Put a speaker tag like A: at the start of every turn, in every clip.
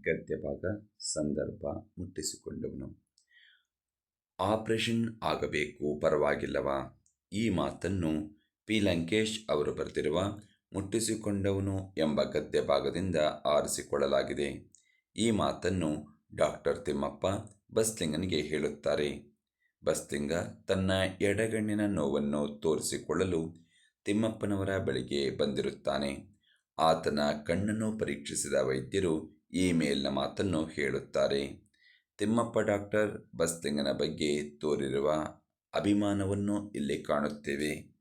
A: ಗದ್ಯ ಭಾಗ ಸಂದರ್ಭ ಮುಟ್ಟಿಸಿಕೊಂಡವನು. ಆಪರೇಷನ್ ಆಗಬೇಕು, ಪರವಾಗಿಲ್ಲವಾ? ಈ ಮಾತನ್ನು ಪಿ. ಲಂಕೇಶ್ ಅವರು ಬರೆದಿರುವ ಮುಟ್ಟಿಸಿಕೊಂಡವನು ಎಂಬ ಗದ್ಯ ಭಾಗದಿಂದ ಆರಿಸಿಕೊಳ್ಳಲಾಗಿದೆ. ಈ ಮಾತನ್ನು ಡಾಕ್ಟರ್ ತಿಮ್ಮಪ್ಪ ಬಸ್ಲಿಂಗನಿಗೆ ಹೇಳುತ್ತಾರೆ. ಬಸ್ಲಿಂಗ ತನ್ನ ಎಡಗಣ್ಣಿನ ನೋವನ್ನು ತೋರಿಸಿಕೊಳ್ಳಲು ತಿಮ್ಮಪ್ಪನವರ ಬಳಿಗೆ ಬಂದಿರುತ್ತಾನೆ. ಆತನ ಕಣ್ಣನ್ನು ಪರೀಕ್ಷಿಸಿದ ವೈದ್ಯರು ಈ ಮೇಲಿನ ಮಾತನ್ನು ಹೇಳುತ್ತಾರೆ. ತಿಮ್ಮಪ್ಪ ಡಾಕ್ಟರ್ ಬಸ್ಲಿಂಗನ ಬಗ್ಗೆ ತೋರಿರುವ ಅಭಿಮಾನವನ್ನು ಇಲ್ಲಿ ಕಾಣುತ್ತೇವೆ.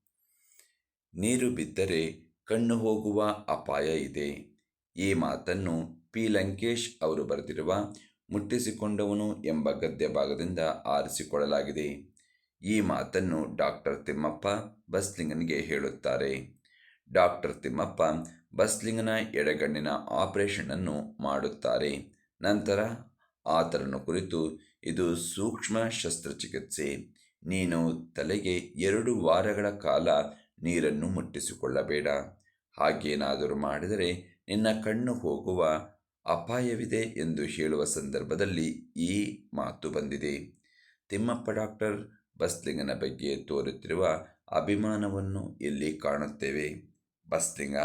A: ನೀರು ಬಿದ್ದರೆ ಕಣ್ಣು ಹೋಗುವ ಅಪಾಯ ಇದೆ. ಈ ಮಾತನ್ನು ಪಿ. ಲಂಕೇಶ್ ಅವರು ಬರೆದಿರುವ ಮುಟ್ಟಿಸಿಕೊಂಡವನು ಎಂಬ ಗದ್ಯ ಭಾಗದಿಂದ ಆರಿಸಿಕೊಳ್ಳಲಾಗಿದೆ. ಈ ಮಾತನ್ನು ಡಾಕ್ಟರ್ ತಿಮ್ಮಪ್ಪ ಬಸ್ಲಿಂಗನಿಗೆ ಹೇಳುತ್ತಾರೆ. ಡಾಕ್ಟರ್ ತಿಮ್ಮಪ್ಪ ಬಸ್ಲಿಂಗನ ಎಡಗಣ್ಣಿನ ಆಪರೇಷನನ್ನು ಮಾಡುತ್ತಾರೆ. ನಂತರ ಆತನನ್ನು ಕುರಿತು, ಇದು ಸೂಕ್ಷ್ಮ ಶಸ್ತ್ರಚಿಕಿತ್ಸೆ. ನೀನು ತಲೆಗೆ ಎರಡು ವಾರಗಳ ಕಾಲ ನೀರನ್ನು ಮುಟ್ಟಿಸಿಕೊಳ್ಳಬೇಡ. ಹಾಗೇನಾದರೂ ಮಾಡಿದರೆ ನಿನ್ನ ಕಣ್ಣು ಹೋಗುವ ಅಪಾಯವಿದೆ ಎಂದು ಹೇಳುವ ಸಂದರ್ಭದಲ್ಲಿ ಈ ಮಾತು ಬಂದಿದೆ. ತಿಮ್ಮಪ್ಪ ಡಾಕ್ಟರ್ ಬಸ್ಲಿಂಗನ ಬಗ್ಗೆ ತೋರುತ್ತಿರುವ ಅಭಿಮಾನವನ್ನು ಇಲ್ಲಿ ಕಾಣುತ್ತೇವೆ. ಬಸ್ಲಿಂಗ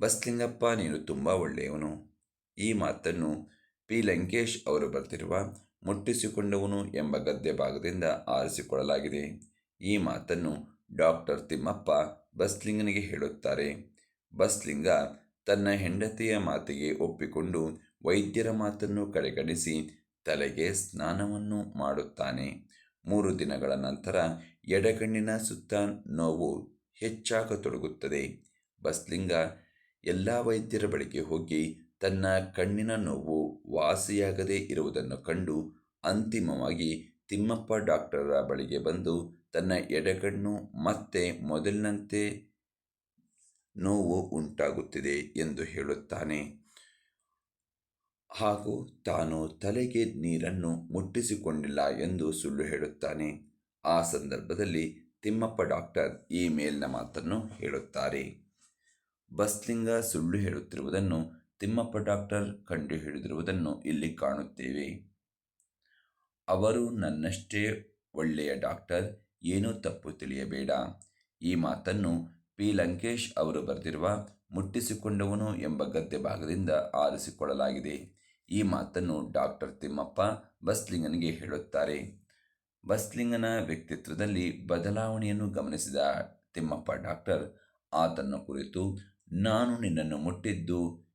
A: ಬಸ್ಲಿಂಗಪ್ಪ ನೀನು ತುಂಬ ಒಳ್ಳೆಯವನು. ಈ ಮಾತನ್ನು ಪಿ. ಲಂಕೇಶ್ ಅವರು ಬರೆದಿರುವ ಮುಟ್ಟಿಸಿಕೊಂಡವನು ಎಂಬ ಗದ್ಯ ಭಾಗದಿಂದ ಆರಿಸಿಕೊಳ್ಳಲಾಗಿದೆ. ಈ ಮಾತನ್ನು ಡಾಕ್ಟರ್ ತಿಮ್ಮಪ್ಪ ಬಸ್ಲಿಂಗನಿಗೆ ಹೇಳುತ್ತಾರೆ. ಬಸ್ಲಿಂಗ ತನ್ನ ಹೆಂಡತಿಯ ಮಾತಿಗೆ ಒಪ್ಪಿಕೊಂಡು ವೈದ್ಯರ ಮಾತನ್ನು ಕಡೆಗಣಿಸಿ ತಲೆಗೆ ಸ್ನಾನವನ್ನು ಮಾಡುತ್ತಾನೆ. ಮೂರು ದಿನಗಳ ನಂತರ ಎಡಗಣ್ಣಿನ ಸುತ್ತ ನೋವು ಹೆಚ್ಚಾಗತೊಡಗುತ್ತದೆ. ಬಸ್ಲಿಂಗ ಎಲ್ಲ ವೈದ್ಯರ ಬಳಿಗೆ ಹೋಗಿ ತನ್ನ ಕಣ್ಣಿನ ನೋವು ವಾಸಿಯಾಗದೇ ಇರುವುದನ್ನು ಕಂಡು ಅಂತಿಮವಾಗಿ ತಿಮ್ಮಪ್ಪ ಡಾಕ್ಟರ ಬಳಿಗೆ ಬಂದು ತನ್ನ ಎಡಗಣ್ಣು ಮತ್ತೆ ಮೊದಲಿನಂತೆ ನೋವು ಉಂಟಾಗುತ್ತಿದೆ ಎಂದು ಹೇಳುತ್ತಾನೆ. ಹಾಗೂ ತಾನು ತಲೆಗೆ ನೀರನ್ನು ಮುಟ್ಟಿಸಿಕೊಂಡಿಲ್ಲ ಎಂದು ಸುಳ್ಳು ಹೇಳುತ್ತಾನೆ. ಆ ಸಂದರ್ಭದಲ್ಲಿ ತಿಮ್ಮಪ್ಪ ಡಾಕ್ಟರ್ ಈ ಮೇಲಿನ ಮಾತನ್ನು ಹೇಳುತ್ತಾರೆ. ಬಸ್ಲಿಂಗ ಸುಳ್ಳು ಹೇಳುತ್ತಿರುವುದನ್ನು ತಿಮ್ಮಪ್ಪ ಡಾಕ್ಟರ್ ಕಂಡು ಹಿಡಿದಿರುವುದನ್ನು ಇಲ್ಲಿ ಕಾಣುತ್ತೇವೆ. ಅವರು ನನ್ನಷ್ಟೇ ಒಳ್ಳೆಯ ಡಾಕ್ಟರ್, ಏನೂ ತಪ್ಪು ತಿಳಿಯಬೇಡ. ಈ ಮಾತನ್ನು ಪಿ. ಲಂಕೇಶ್ ಅವರು ಬರೆದಿರುವ ಮುಟ್ಟಿಸಿಕೊಂಡವನು ಎಂಬ ಗದ್ಯ ಭಾಗದಿಂದ ಆರಿಸಿಕೊಳ್ಳಲಾಗಿದೆ. ಈ ಮಾತನ್ನು ಡಾಕ್ಟರ್ ತಿಮ್ಮಪ್ಪ ಬಸ್ಲಿಂಗನಿಗೆ ಹೇಳುತ್ತಾರೆ. ಬಸ್ಲಿಂಗನ ವ್ಯಕ್ತಿತ್ವದಲ್ಲಿ ಬದಲಾವಣೆಯನ್ನು ಗಮನಿಸಿದ ತಿಮ್ಮಪ್ಪ ಡಾಕ್ಟರ್, ಆತನ ಕುರಿತು ನಾನು ನಿನ್ನನ್ನು ಮುಟ್ಟಿದ್ದು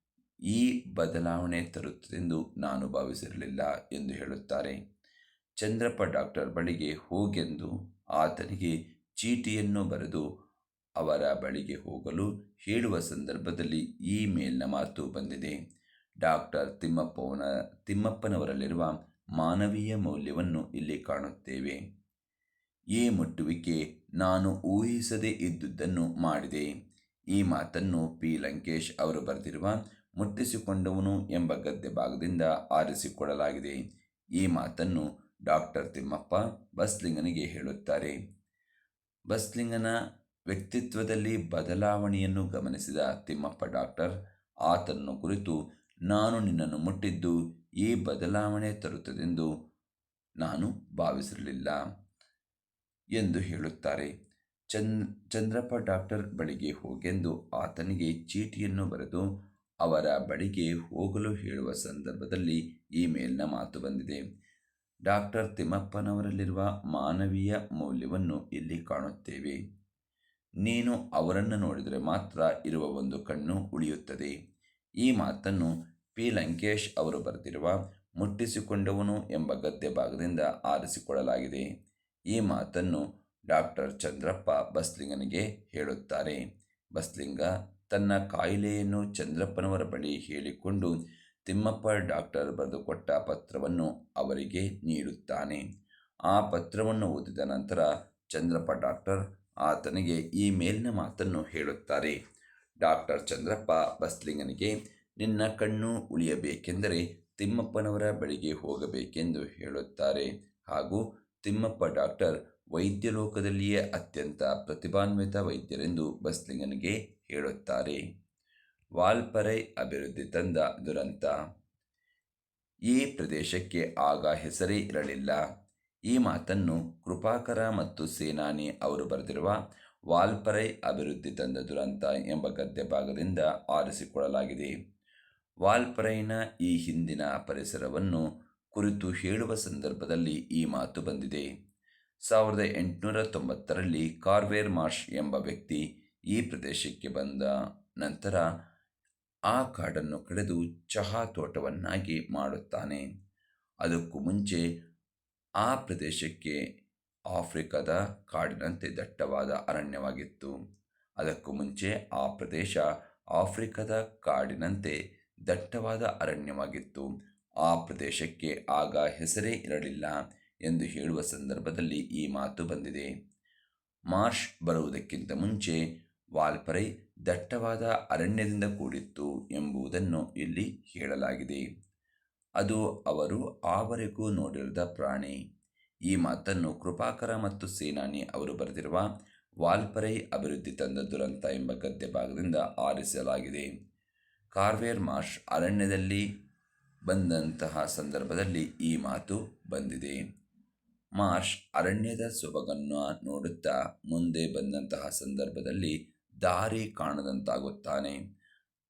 A: ಈ ಬದಲಾವಣೆ ತರುತ್ತದೆಂದು ನಾನು ಭಾವಿಸಿರಲಿಲ್ಲ ಎಂದು ಹೇಳುತ್ತಾರೆ. ಚಂದ್ರಪ್ಪ ಡಾಕ್ಟರ್ ಬಳಿಗೆ ಹೋಗೆಂದು ಆತನಿಗೆ ಚೀಟಿಯನ್ನು ಬರೆದು ಅವರ ಬಳಿಗೆ ಹೋಗಲು ಹೇಳುವ ಸಂದರ್ಭದಲ್ಲಿ ಈ ಮೇಲಿನ ಮಾತು ಬಂದಿದೆ. ಡಾಕ್ಟರ್ ತಿಮ್ಮಪ್ಪವನ, ತಿಮ್ಮಪ್ಪನವರಲ್ಲಿರುವ ಮಾನವೀಯ ಮೌಲ್ಯವನ್ನು ಇಲ್ಲಿ ಕಾಣುತ್ತೇವೆ. ಈ ಮುಟ್ಟುವಿಕೆ, ನಾನು ಊಹಿಸದೇ ಇದ್ದುದನ್ನು ಮಾಡಿದೆ. ಈ ಮಾತನ್ನು ಪಿ. ಲಂಕೇಶ್ ಅವರು ಬರೆದಿರುವ ಮುಟ್ಟಿಸಿಕೊಂಡವನು ಎಂಬ ಗದ್ಯ ಭಾಗದಿಂದ ಆರಿಸಿಕೊಳ್ಳಲಾಗಿದೆ ಈ ಮಾತನ್ನು ಡಾಕ್ಟರ್ ತಿಮ್ಮಪ್ಪ ಬಸ್ಲಿಂಗನಿಗೆ ಹೇಳುತ್ತಾರೆ. ಬಸ್ಲಿಂಗನ ವ್ಯಕ್ತಿತ್ವದಲ್ಲಿ ಬದಲಾವಣೆಯನ್ನು ಗಮನಿಸಿದ ತಿಮ್ಮಪ್ಪ ಡಾಕ್ಟರ್ ಆತನನ್ನು ಕುರಿತು, ನಾನು ನಿನ್ನನ್ನು ಮುಟ್ಟಿದ್ದು ಈ ಬದಲಾವಣೆ ತರುತ್ತದೆಂದು ನಾನು ಭಾವಿಸಿರಲಿಲ್ಲ ಎಂದು ಹೇಳುತ್ತಾರೆ. ಚಂದ್ ಚಂದ್ರಪ್ಪ ಡಾಕ್ಟರ್ ಬಳಿಗೆ ಹೋಗೆಂದು ಆತನಿಗೆ ಚೀಟಿಯನ್ನು ಬರೆದು ಅವರ ಬಳಿಗೆ ಹೋಗಲು ಹೇಳುವ ಸಂದರ್ಭದಲ್ಲಿ ಈ ಮೇಲಿನ ಮಾತು ಬಂದಿದೆ. ಡಾಕ್ಟರ್ ತಿಮ್ಮಪ್ಪನವರಲ್ಲಿರುವ ಮಾನವೀಯ ಮೌಲ್ಯವನ್ನು ಇಲ್ಲಿ ಕಾಣುತ್ತೇವೆ. ನೀನು ಅವರನ್ನು ನೋಡಿದರೆ ಮಾತ್ರ ಇರುವ ಒಂದು ಕಣ್ಣು ಉಳಿಯುತ್ತದೆ. ಈ ಮಾತನ್ನು ಪಿ. ಲಂಕೇಶ್ ಅವರು ಬರೆದಿರುವ ಮುಟ್ಟಿಸಿಕೊಂಡವನು ಎಂಬ ಗದ್ಯ ಭಾಗದಿಂದ ಆರಿಸಿಕೊಳ್ಳಲಾಗಿದೆ. ಈ ಮಾತನ್ನು ಡಾಕ್ಟರ್ ಚಂದ್ರಪ್ಪ ಬಸ್ಲಿಂಗನಿಗೆ ಹೇಳುತ್ತಾರೆ. ಬಸ್ಲಿಂಗ ತನ್ನ ಕಾಯಿಲೆಯನ್ನು ಚಂದ್ರಪ್ಪನವರ ಬಳಿ ಹೇಳಿಕೊಂಡು ತಿಮ್ಮಪ್ಪ ಡಾಕ್ಟರ್ ಬರೆದುಕೊಟ್ಟ ಪತ್ರವನ್ನು ಅವರಿಗೆ ನೀಡುತ್ತಾನೆ. ಆ ಪತ್ರವನ್ನು ಓದಿದ ನಂತರ ಚಂದ್ರಪ್ಪ ಡಾಕ್ಟರ್ ಆತನಿಗೆ ಈ ಮೇಲಿನ ಮಾತನ್ನು ಹೇಳುತ್ತಾರೆ. ಡಾಕ್ಟರ್ ಚಂದ್ರಪ್ಪ ಬಸ್ಲಿಂಗನಿಗೆ, ನಿನ್ನ ಕಣ್ಣು ಉಳಿಯಬೇಕೆಂದರೆ ತಿಮ್ಮಪ್ಪನವರ ಬಳಿಗೆ ಹೋಗಬೇಕೆಂದು ಹೇಳುತ್ತಾರೆ. ಹಾಗೂ ತಿಮ್ಮಪ್ಪ ಡಾಕ್ಟರ್ ವೈದ್ಯ ಲೋಕದಲ್ಲಿಯೇ ಅತ್ಯಂತ ಪ್ರತಿಭಾನ್ವಿತ ವೈದ್ಯರೆಂದು ಬಸ್ಲಿಂಗನಿಗೆ ಹೇಳುತ್ತಾರೆ. ವಾಲ್ಪರೈ ಅಭಿವೃದ್ಧಿ ತಂದ ದುರಂತ. ಈ ಪ್ರದೇಶಕ್ಕೆ ಆಗ ಹೆಸರೇ ಇರಲಿಲ್ಲ. ಈ ಮಾತನ್ನು ಕೃಪಾಕರ ಮತ್ತು ಸೇನಾನಿ ಅವರು ಬರೆದಿರುವ ವಾಲ್ಪರೈ ಅಭಿವೃದ್ಧಿ ತಂದ ದುರಂತ ಎಂಬ ಗದ್ಯ ಭಾಗದಿಂದ ಆರಿಸಿಕೊಳ್ಳಲಾಗಿದೆ. ವಾಲ್ಪರೈನ ಈ ಹಿಂದಿನ ಪರಿಸರವನ್ನು ಕುರಿತು ಹೇಳುವ ಸಂದರ್ಭದಲ್ಲಿ ಈ ಮಾತು ಬಂದಿದೆ. ಸಾವಿರದ ಎಂಟುನೂರ ತೊಂಬತ್ತರಲ್ಲಿ ಕಾರ್ವೇರ್ ಮಾರ್ಷ್ ಎಂಬ ವ್ಯಕ್ತಿ ಈ ಪ್ರದೇಶಕ್ಕೆ ಬಂದ ನಂತರ ಆ ಕಾಡನ್ನು ಕಡಿದು ಚಹಾ ತೋಟವನ್ನಾಗಿ ಮಾಡುತ್ತಾನೆ. ಅದಕ್ಕೂ ಮುಂಚೆ ಆ ಪ್ರದೇಶಕ್ಕೆ ಆಫ್ರಿಕಾದ ಕಾಡಿನಂತೆ ದಟ್ಟವಾದ ಅರಣ್ಯವಾಗಿತ್ತು. ಅದಕ್ಕೂ ಮುಂಚೆ ಆ ಪ್ರದೇಶ ಆಫ್ರಿಕಾದ ಕಾಡಿನಂತೆ ದಟ್ಟವಾದ ಅರಣ್ಯವಾಗಿತ್ತು. ಆ ಪ್ರದೇಶಕ್ಕೆ ಆಗ ಹೆಸರೇ ಇರಲಿಲ್ಲ. ಎಂದು ಹೇಳುವ ಸಂದರ್ಭದಲ್ಲಿ ಈ ಮಾತು ಬಂದಿದೆ. ಮಾರ್ಷ್ ಬರುವುದಕ್ಕಿಂತ ಮುಂಚೆ ವಾಲ್ಪರೈ ದಟ್ಟವಾದ ಅರಣ್ಯದಿಂದ ಕೂಡಿತ್ತು ಎಂಬುದನ್ನು ಇಲ್ಲಿ ಹೇಳಲಾಗಿದೆ. ಅದು ಅವರು ಆವರೆಗೂ ನೋಡಿರದ ಪ್ರಾಣಿ. ಈ ಮಾತನ್ನು ಕೃಪಾಕರ ಮತ್ತು ಸೇನಾನಿ ಅವರು ಬರೆದಿರುವ ವಾಲ್ಪರೈ ಅಭಿವೃದ್ಧಿ ತಂದ ದುರಂತ ಎಂಬ ಗದ್ಯ ಭಾಗದಿಂದ ಆರಿಸಲಾಗಿದೆ. ಕಾರ್ವೇರ್ ಮಾರ್ಷ್ ಅರಣ್ಯದಲ್ಲಿ ಬಂದಂತಹ ಸಂದರ್ಭದಲ್ಲಿ ಈ ಮಾತು ಬಂದಿದೆ. ಮಾರ್ಷ್ ಅರಣ್ಯದ ಸೊಬಗನ್ನು ನೋಡುತ್ತಾ ಮುಂದೆ ಬಂದಂತಹ ಸಂದರ್ಭದಲ್ಲಿ ದಾರಿ ಕಾಣದಂತಾಗುತ್ತಾನೆ.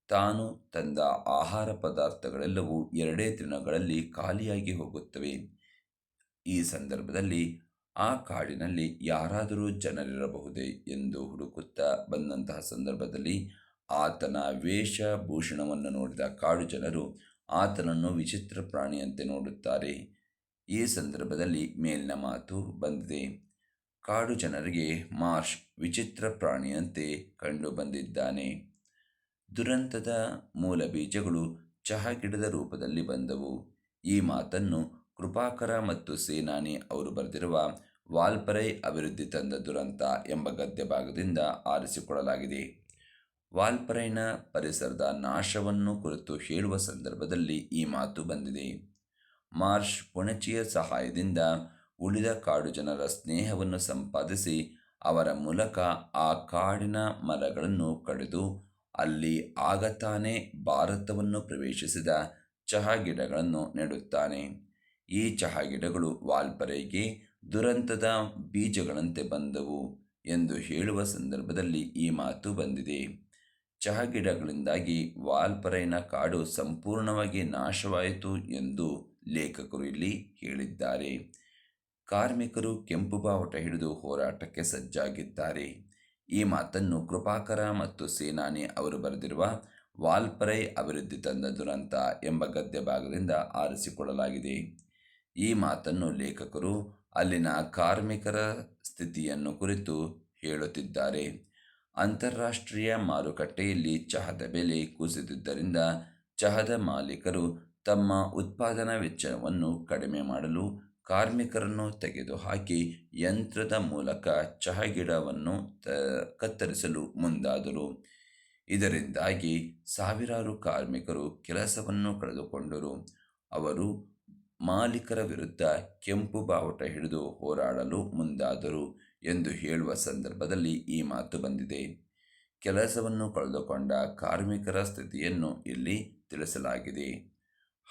A: ತಾನು ತಂದ ಆಹಾರ ಪದಾರ್ಥಗಳೆಲ್ಲವೂ ಎರಡೇ ದಿನಗಳಲ್ಲಿ ಖಾಲಿಯಾಗಿ ಹೋಗುತ್ತವೆ. ಈ ಸಂದರ್ಭದಲ್ಲಿ ಆ ಕಾಡಿನಲ್ಲಿ ಯಾರಾದರೂ ಜನರಿರಬಹುದೇ ಎಂದು ಹುಡುಕುತ್ತಾ ಬಂದಂತಹ ಸಂದರ್ಭದಲ್ಲಿ ಆತನ ವೇಷಭೂಷಣವನ್ನು ನೋಡಿದ ಕಾಡು ಜನರು ಆತನನ್ನು ವಿಚಿತ್ರ ಪ್ರಾಣಿಯಂತೆ ನೋಡುತ್ತಾರೆ. ಈ ಸಂದರ್ಭದಲ್ಲಿ ಮೇಲಿನ ಮಾತು ಬಂದಿದೆ. ಕಾಡು ಜನರಿಗೆ ಮಾರ್ಷ್ ವಿಚಿತ್ರ ಪ್ರಾಣಿಯಂತೆ ಕಂಡು ಬಂದಿದ್ದಾನೆ. ದುರಂತದ ಮೂಲ ಬೀಜಗಳು ಚಹಾ ಗಿಡದ ರೂಪದಲ್ಲಿ ಬಂದವು. ಈ ಮಾತನ್ನು ಕೃಪಾಕರ ಮತ್ತು ಸೇನಾನಿ ಅವರು ಬರೆದಿರುವ ವಾಲ್ಪರೈ ಅಭಿವೃದ್ಧಿ ತಂದ ದುರಂತ ಎಂಬ ಗದ್ಯ ಭಾಗದಿಂದ ಆರಿಸಿಕೊಳ್ಳಲಾಗಿದೆ. ವಾಲ್ಪರೈನ ಪರಿಸರದ ನಾಶವನ್ನು ಕುರಿತು ಹೇಳುವ ಸಂದರ್ಭದಲ್ಲಿ ಈ ಮಾತು ಬಂದಿದೆ. ಮಾರ್ಷ್ ಪುಣಚಿಯ ಸಹಾಯದಿಂದ ಉಳಿದ ಕಾಡು ಜನರ ಸ್ನೇಹವನ್ನು ಸಂಪಾದಿಸಿ ಅವರ ಮೂಲಕ ಆ ಕಾಡಿನ ಮರಗಳನ್ನು ಕಡಿದು ಅಲ್ಲಿ ಆಗತಾನೆ ಭಾರತವನ್ನು ಪ್ರವೇಶಿಸಿದ ಚಹಾ ಗಿಡಗಳನ್ನು ನೆಡುತ್ತಾನೆ. ಈ ಚಹಾ ಗಿಡಗಳು ವಾಲ್ಪರೆಗೆ ದುರಂತದ ಬೀಜಗಳಂತೆ ಬಂದವು ಎಂದು ಹೇಳುವ ಸಂದರ್ಭದಲ್ಲಿ ಈ ಮಾತು ಬಂದಿದೆ. ಚಹಾ ಗಿಡಗಳಿಂದಾಗಿ ವಾಲ್ಪರೈನ ಕಾಡು ಸಂಪೂರ್ಣವಾಗಿ ನಾಶವಾಯಿತು ಎಂದು ಲೇಖಕರು ಇಲ್ಲಿ ಹೇಳಿದ್ದಾರೆ. ಕಾರ್ಮಿಕರು ಕೆಂಪು ಬಾವುಟ ಹಿಡಿದು ಹೋರಾಟಕ್ಕೆ ಸಜ್ಜಾಗಿದ್ದಾರೆ. ಈ ಮಾತನ್ನು ಕೃಪಾಕರ ಮತ್ತು ಸೇನಾನಿ ಅವರು ಬರೆದಿರುವ ವಾಲ್ಪರೈ ಅಭಿವೃದ್ಧಿ ತಂದ ದುರಂತ ಎಂಬ ಗದ್ಯ ಭಾಗದಿಂದ ಆರಿಸಿಕೊಳ್ಳಲಾಗಿದೆ. ಈ ಮಾತನ್ನು ಲೇಖಕರು ಅಲ್ಲಿನ ಕಾರ್ಮಿಕರ ಸ್ಥಿತಿಯನ್ನು ಕುರಿತು ಹೇಳುತ್ತಿದ್ದಾರೆ. ಅಂತಾರಾಷ್ಟ್ರೀಯ ಮಾರುಕಟ್ಟೆಯಲ್ಲಿ ಚಹದ ಬೆಲೆ ಕುಸಿದಿದ್ದರಿಂದ ಚಹದ ಮಾಲೀಕರು ತಮ್ಮ ಉತ್ಪಾದನಾ ವೆಚ್ಚವನ್ನು ಕಡಿಮೆ ಮಾಡಲು ಕಾರ್ಮಿಕರನ್ನು ತೆಗೆದುಹಾಕಿ ಯಂತ್ರದ ಮೂಲಕ ಚಹಾ ಗಿಡವನ್ನು ತ, ಕತ್ತರಿಸಲು ಮುಂದಾದರು. ಇದರಿಂದಾಗಿ ಸಾವಿರಾರು ಕಾರ್ಮಿಕರು ಕೆಲಸವನ್ನು ಕಳೆದುಕೊಂಡರು. ಅವರು ಮಾಲೀಕರ ವಿರುದ್ಧ ಕೆಂಪು ಬಾವುಟ ಹಿಡಿದು ಹೋರಾಡಲು ಮುಂದಾದರು ಎಂದು ಹೇಳುವ ಸಂದರ್ಭದಲ್ಲಿ ಈ ಮಾತು ಬಂದಿದೆ. ಕೆಲಸವನ್ನು ಕಳೆದುಕೊಂಡ ಕಾರ್ಮಿಕರ ಸ್ಥಿತಿಯನ್ನು ಇಲ್ಲಿ ತಿಳಿಸಲಾಗಿದೆ.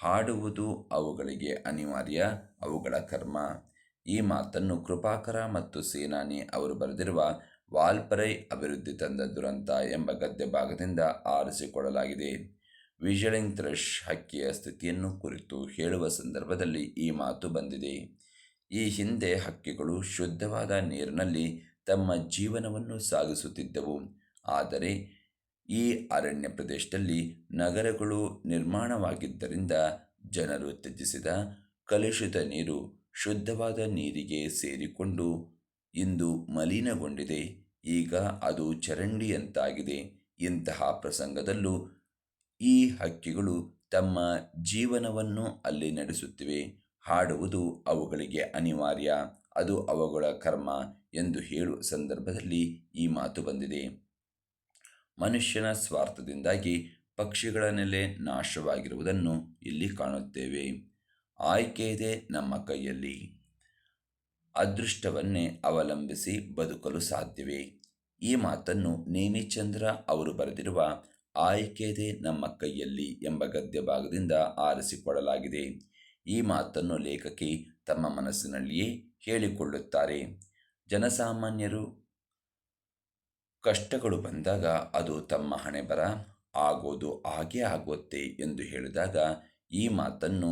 A: ಹಾಡುವುದು ಅವುಗಳಿಗೆ ಅನಿವಾರ್ಯ, ಅವುಗಳ ಕರ್ಮ. ಈ ಮಾತನ್ನು ಕೃಪಾಕರ ಮತ್ತು ಸೇನಾನಿ ಅವರು ಬರೆದಿರುವ ವಾಲ್ಪರೈ ಅಭಿವೃದ್ಧಿ ತಂದ ದುರಂತ ಎಂಬ ಗದ್ಯ ಭಾಗದಿಂದ ಆರಿಸಿಕೊಳ್ಳಲಾಗಿದೆ. ವಿಜಲಿಂಗ್ ಥ್ರಶ್ ಹಕ್ಕಿಯ ಸ್ಥಿತಿಯನ್ನು ಕುರಿತು ಹೇಳುವ ಸಂದರ್ಭದಲ್ಲಿ ಈ ಮಾತು ಬಂದಿದೆ. ಈ ಹಿಂದೆ ಹಕ್ಕಿಗಳು ಶುದ್ಧವಾದ ನೀರಿನಲ್ಲಿ ತಮ್ಮ ಜೀವನವನ್ನು ಸಾಗಿಸುತ್ತಿದ್ದವು. ಆದರೆ ಈ ಅರಣ್ಯ ಪ್ರದೇಶದಲ್ಲಿ ನಗರಗಳು ನಿರ್ಮಾಣವಾಗಿದ್ದರಿಂದ ಜನರು ತ್ಯಜಿಸಿದ ಕಲುಷಿತ ನೀರು ಶುದ್ಧವಾದ ನೀರಿಗೆ ಸೇರಿಕೊಂಡು ಇಂದು ಮಲಿನಗೊಂಡಿದೆ. ಈಗ ಅದು ಚರಂಡಿಯಂತಾಗಿದೆ. ಇಂತಹ ಪ್ರಸಂಗದಲ್ಲೂ ಈ ಹಕ್ಕಿಗಳು ತಮ್ಮ ಜೀವನವನ್ನು ಅಲ್ಲಿ ನಡೆಸುತ್ತಿವೆ. ಹಾಡುವುದು ಅವುಗಳಿಗೆ ಅನಿವಾರ್ಯ. ಅದು ಅವುಗಳ ಕರ್ಮ ಎಂದು ಹೇಳುವ ಸಂದರ್ಭದಲ್ಲಿ ಈ ಮಾತು ಬಂದಿದೆ. ಮನುಷ್ಯನ ಸ್ವಾರ್ಥದಿಂದಾಗಿ ಪಕ್ಷಿಗಳ ನೆಲೆ ನಾಶವಾಗಿರುವುದನ್ನು ಇಲ್ಲಿ ಕಾಣುತ್ತೇವೆ. ಆಯ್ಕೆಯಿದೆ ನಮ್ಮ ಕೈಯಲ್ಲಿ. ಅದೃಷ್ಟವನ್ನೇ ಅವಲಂಬಿಸಿ ಬದುಕಲು ಸಾಧ್ಯವೇ? ಈ ಮಾತನ್ನು ನೇಮಿಚಂದ್ರ ಅವರು ಬರೆದಿರುವ ಆಯ್ಕೆಯಿದೆ ನಮ್ಮ ಕೈಯಲ್ಲಿ ಎಂಬ ಗದ್ಯ ಭಾಗದಿಂದ ಆರಿಸಿಕೊಳ್ಳಲಾಗಿದೆ. ಈ ಮಾತನ್ನು ಲೇಖಕಿ ತಮ್ಮ ಮನಸ್ಸಿನಲ್ಲಿಯೇ ಹೇಳಿಕೊಳ್ಳುತ್ತಾರೆ. ಜನಸಾಮಾನ್ಯರು ಕಷ್ಟಗಳು ಬಂದಾಗ ಅದು ತಮ್ಮ ಹಣೆಬರ ಆಗೋದು ಹಾಗೇ ಆಗುತ್ತೆ ಎಂದು ಹೇಳಿದಾಗ ಈ ಮಾತನ್ನು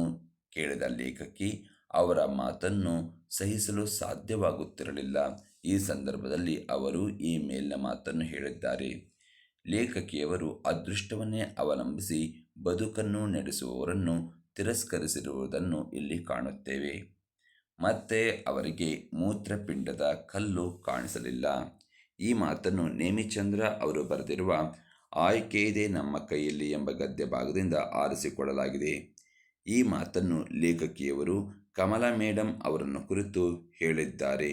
A: ಕೇಳಿದ ಲೇಖಕಿ, ಅವರ ಮಾತನ್ನು ಸಹಿಸಲು ಸಾಧ್ಯವಾಗುತ್ತಿರಲಿಲ್ಲ. ಈ ಸಂದರ್ಭದಲ್ಲಿ ಅವರು ಈ ಮೇಲಿನ ಮಾತನ್ನು ಹೇಳಿದ್ದಾರೆ. ಲೇಖಕಿಯವರು ಅದೃಷ್ಟವನ್ನೇ ಅವಲಂಬಿಸಿ ಬದುಕನ್ನು ನಡೆಸುವವರನ್ನು ತಿರಸ್ಕರಿಸಿರುವುದನ್ನು ಇಲ್ಲಿ ಕಾಣುತ್ತೇವೆ. ಮತ್ತೆ ಅವರಿಗೆ ಮೂತ್ರಪಿಂಡದ ಕಲ್ಲು ಕಾಣಿಸಲಿಲ್ಲ. ಈ ಮಾತನ್ನು ನೇಮಿಚಂದ್ರ ಅವರು ಬರೆದಿರುವ ಆಯ್ಕೆಯಿದೆ ನಮ್ಮ ಕೈಯಲ್ಲಿ ಎಂಬ ಗದ್ಯ ಭಾಗದಿಂದ ಆರಿಸಿಕೊಳ್ಳಲಾಗಿದೆ. ಈ ಮಾತನ್ನು ಲೇಖಕಿಯವರು ಕಮಲಾ ಮೇಡಮ್ ಅವರನ್ನು ಕುರಿತು ಹೇಳಿದ್ದಾರೆ.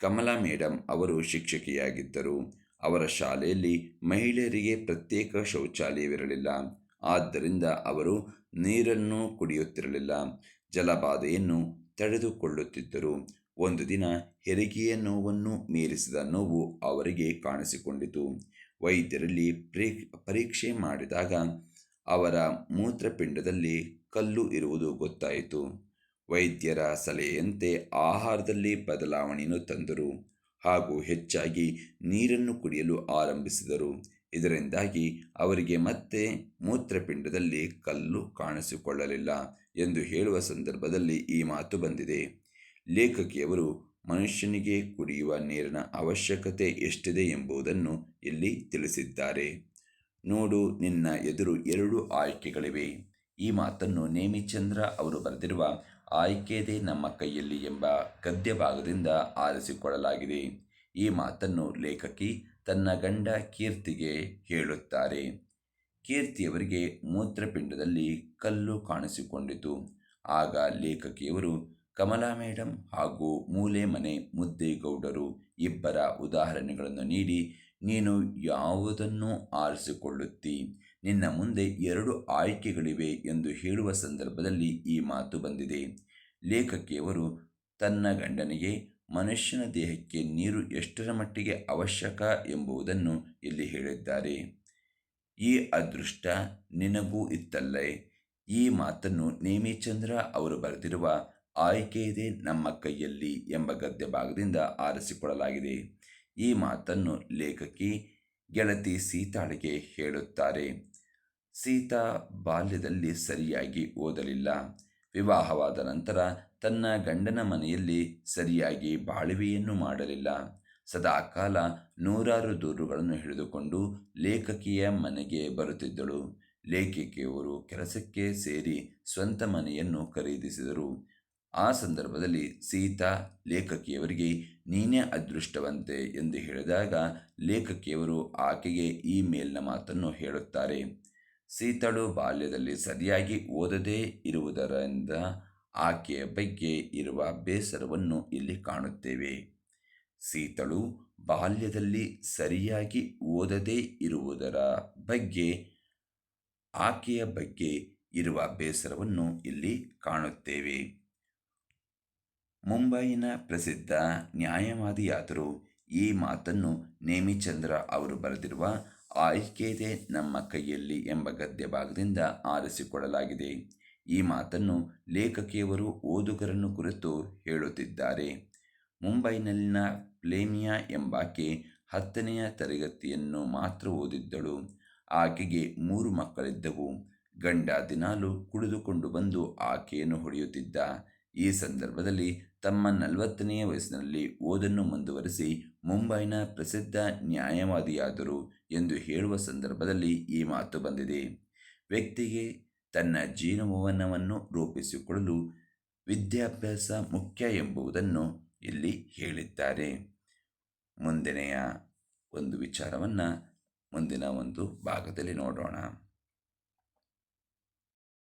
A: ಕಮಲಾ ಮೇಡಮ್ ಅವರು ಶಿಕ್ಷಕಿಯಾಗಿದ್ದರು. ಅವರ ಶಾಲೆಯಲ್ಲಿ ಮಹಿಳೆಯರಿಗೆ ಪ್ರತ್ಯೇಕ ಶೌಚಾಲಯವಿರಲಿಲ್ಲ. ಆದ್ದರಿಂದ ಅವರು ನೀರನ್ನು ಕುಡಿಯುತ್ತಿರಲಿಲ್ಲ. ಜಲಬಾಧೆಯನ್ನು ತಡೆದುಕೊಳ್ಳುತ್ತಿದ್ದರು. ಒಂದು ದಿನ ಹೆರಿಗೆಯ ನೋವನ್ನು ಮೀರಿಸಿದ ನೋವು ಅವರಿಗೆ ಕಾಣಿಸಿಕೊಂಡಿತು. ವೈದ್ಯರಲ್ಲಿ ಪರೀಕ್ಷೆ ಮಾಡಿದಾಗ ಅವರ ಮೂತ್ರಪಿಂಡದಲ್ಲಿ ಕಲ್ಲು ಇರುವುದು ಗೊತ್ತಾಯಿತು. ವೈದ್ಯರ ಸಲಹೆಯಂತೆ ಆಹಾರದಲ್ಲಿ ಬದಲಾವಣೆಯನ್ನು ತಂದರು ಹಾಗೂ ಹೆಚ್ಚಾಗಿ ನೀರನ್ನು ಕುಡಿಯಲು ಆರಂಭಿಸಿದರು. ಇದರಿಂದಾಗಿ ಅವರಿಗೆ ಮತ್ತೆ ಮೂತ್ರಪಿಂಡದಲ್ಲಿ ಕಲ್ಲು ಕಾಣಿಸಿಕೊಳ್ಳಲಿಲ್ಲ ಎಂದು ಹೇಳುವ ಸಂದರ್ಭದಲ್ಲಿ ಈ ಮಾತು ಬಂದಿದೆ. ಲೇಖಕಿಯವರು ಮನುಷ್ಯನಿಗೆ ಕುಡಿಯುವ ನೀರಿನ ಅವಶ್ಯಕತೆ ಎಷ್ಟಿದೆ ಎಂಬುದನ್ನು ಇಲ್ಲಿ ತಿಳಿಸಿದ್ದಾರೆ. ನೋಡು, ನಿನ್ನ ಎದುರು ಎರಡು ಆಯ್ಕೆಗಳಿವೆ. ಈ ಮಾತನ್ನು ನೇಮಿಚಂದ್ರ ಅವರು ಬರೆದಿರುವ ಆಯ್ಕೆದೆ ನಮ್ಮ ಕೈಯಲ್ಲಿ ಎಂಬ ಗದ್ಯ ಭಾಗದಿಂದ ಆರಿಸಿಕೊಳ್ಳಲಾಗಿದೆ. ಈ ಮಾತನ್ನು ಲೇಖಕಿ ತನ್ನ ಗಂಡ ಕೀರ್ತಿಗೆ ಹೇಳುತ್ತಾರೆ. ಕೀರ್ತಿಯವರಿಗೆ ಮೂತ್ರಪಿಂಡದಲ್ಲಿ ಕಲ್ಲು ಕಾಣಿಸಿಕೊಂಡಿತು. ಆಗ ಲೇಖಕಿಯವರು ಕಮಲಾ ಮೇಡಮ್ ಹಾಗೂ ಮೂಲೆ ಮನೆ ಮುದ್ದೇಗೌಡರು ಇಬ್ಬರ ಉದಾಹರಣೆಗಳನ್ನು ನೀಡಿ, ನೀನು ಯಾವುದನ್ನು ಆರಿಸಿಕೊಳ್ಳುತ್ತಿ? ನಿನ್ನ ಮುಂದೆ ಎರಡು ಆಯ್ಕೆಗಳಿವೆ ಎಂದು ಹೇಳುವ ಸಂದರ್ಭದಲ್ಲಿ ಈ ಮಾತು ಬಂದಿದೆ. ಲೇಖಕಿಯವರು ತನ್ನ ಗಂಡನಿಗೆ ಮನುಷ್ಯನ ದೇಹಕ್ಕೆ ನೀರು ಎಷ್ಟರ ಮಟ್ಟಿಗೆ ಅವಶ್ಯಕ ಎಂಬುದನ್ನು ಇಲ್ಲಿ ಹೇಳಿದ್ದಾರೆ. ಈ ಅದೃಷ್ಟ ನಿನಗೂ ಇತ್ತಲ್ಲೇ. ಈ ಮಾತನ್ನು ನೇಮಿಚಂದ್ರ ಅವರು ಬರೆದಿರುವ ಆಯ್ಕೆ ಇದೆ ನಮ್ಮ ಕೈಯಲ್ಲಿ ಎಂಬ ಗದ್ಯ ಭಾಗದಿಂದ ಆರಿಸಿಕೊಳ್ಳಲಾಗಿದೆ. ಈ ಮಾತನ್ನು ಲೇಖಕಿ ಗೆಳತಿ ಸೀತಾಳಿಗೆ ಹೇಳುತ್ತಾರೆ. ಸೀತಾ ಬಾಲ್ಯದಲ್ಲಿ ಸರಿಯಾಗಿ ಓದಲಿಲ್ಲ. ವಿವಾಹವಾದ ನಂತರ ತನ್ನ ಗಂಡನ ಮನೆಯಲ್ಲಿ ಸರಿಯಾಗಿ ಬಾಳುವೆಯನ್ನು ಮಾಡಲಿಲ್ಲ. ಸದಾಕಾಲ ನೂರಾರು ದೂರುಗಳನ್ನು ಹಿಡಿದುಕೊಂಡು ಲೇಖಕಿಯ ಮನೆಗೆ ಬರುತ್ತಿದ್ದಳು. ಲೇಖಕಿಯವರು ಕೆಲಸಕ್ಕೆ ಸೇರಿ ಸ್ವಂತ ಮನೆಯನ್ನು ಖರೀದಿಸಿದರು. ಆ ಸಂದರ್ಭದಲ್ಲಿ ಸೀತಾ ಲೇಖಕಿಯವರಿಗೆ, ನೀನೇ ಅದೃಷ್ಟವಂತೆ ಎಂದು ಹೇಳಿದಾಗ ಲೇಖಕಿಯವರು ಆಕೆಗೆ ಈ ಮೇಲಿನ ಮಾತನ್ನು ಹೇಳುತ್ತಾರೆ. ಸೀತಳು ಬಾಲ್ಯದಲ್ಲಿ ಸರಿಯಾಗಿ ಓದದೇ ಇರುವುದರಿಂದ ಆಕೆಯ ಬಗ್ಗೆ ಇರುವ ಬೇಸರವನ್ನು ಇಲ್ಲಿ ಕಾಣುತ್ತೇವೆ. ಸೀತಳು ಬಾಲ್ಯದಲ್ಲಿ ಸರಿಯಾಗಿ ಓದದೇ ಇರುವುದರ ಬಗ್ಗೆ, ಆಕೆಯ ಬಗ್ಗೆ ಇರುವ ಬೇಸರವನ್ನು ಇಲ್ಲಿ ಕಾಣುತ್ತೇವೆ. ಮುಂಬೈನ ಪ್ರಸಿದ್ಧ ನ್ಯಾಯವಾದಿಯಾದರು. ಈ ಮಾತನ್ನು ನೇಮಿಚಂದ್ರ ಅವರು ಬರೆದಿರುವ ಆಯ್ಕೆದೆ ನಮ್ಮ ಕೈಯಲ್ಲಿ ಎಂಬ ಗದ್ಯ ಭಾಗದಿಂದ ಆರಿಸಿಕೊಳ್ಳಲಾಗಿದೆ. ಈ ಮಾತನ್ನು ಲೇಖಕಿಯವರು ಓದುಗರನ್ನು ಕುರಿತು ಹೇಳುತ್ತಿದ್ದಾರೆ. ಮುಂಬೈನಲ್ಲಿನ ಪ್ಲೇಮಿಯಾ ಎಂಬಾಕೆ ಹತ್ತನೆಯ ತರಗತಿಯನ್ನು ಮಾತ್ರ ಓದಿದ್ದಳು. ಆಕೆಗೆ ಮೂರು ಮಕ್ಕಳಿದ್ದವು. ಗಂಡ ದಿನಾಲು ಕುಡಿದುಕೊಂಡು ಬಂದು ಆಕೆಯನ್ನು ಹೊಡೆಯುತ್ತಿದ್ದ. ಈ ಸಂದರ್ಭದಲ್ಲಿ ತಮ್ಮ ನಲವತ್ತನೆಯ ವಯಸ್ಸಿನಲ್ಲಿ ಓದನ್ನು ಮುಂದುವರಿಸಿ ಮುಂಬೈನ ಪ್ರಸಿದ್ಧ ನ್ಯಾಯವಾದಿಯಾದರು ಎಂದು ಹೇಳುವ ಸಂದರ್ಭದಲ್ಲಿ ಈ ಮಾತು ಬಂದಿದೆ. ವ್ಯಕ್ತಿಗೆ ತನ್ನ ಜೀವನವನ್ನು ರೂಪಿಸಿಕೊಳ್ಳಲು ವಿದ್ಯಾಭ್ಯಾಸ ಮುಖ್ಯ ಎಂಬುದನ್ನು ಇಲ್ಲಿ ಹೇಳಿದ್ದಾರೆ. ಮುಂದಿನೆಯ ಒಂದು ವಿಚಾರವನ್ನು ಮುಂದಿನ ಒಂದು ಭಾಗದಲ್ಲಿ ನೋಡೋಣ.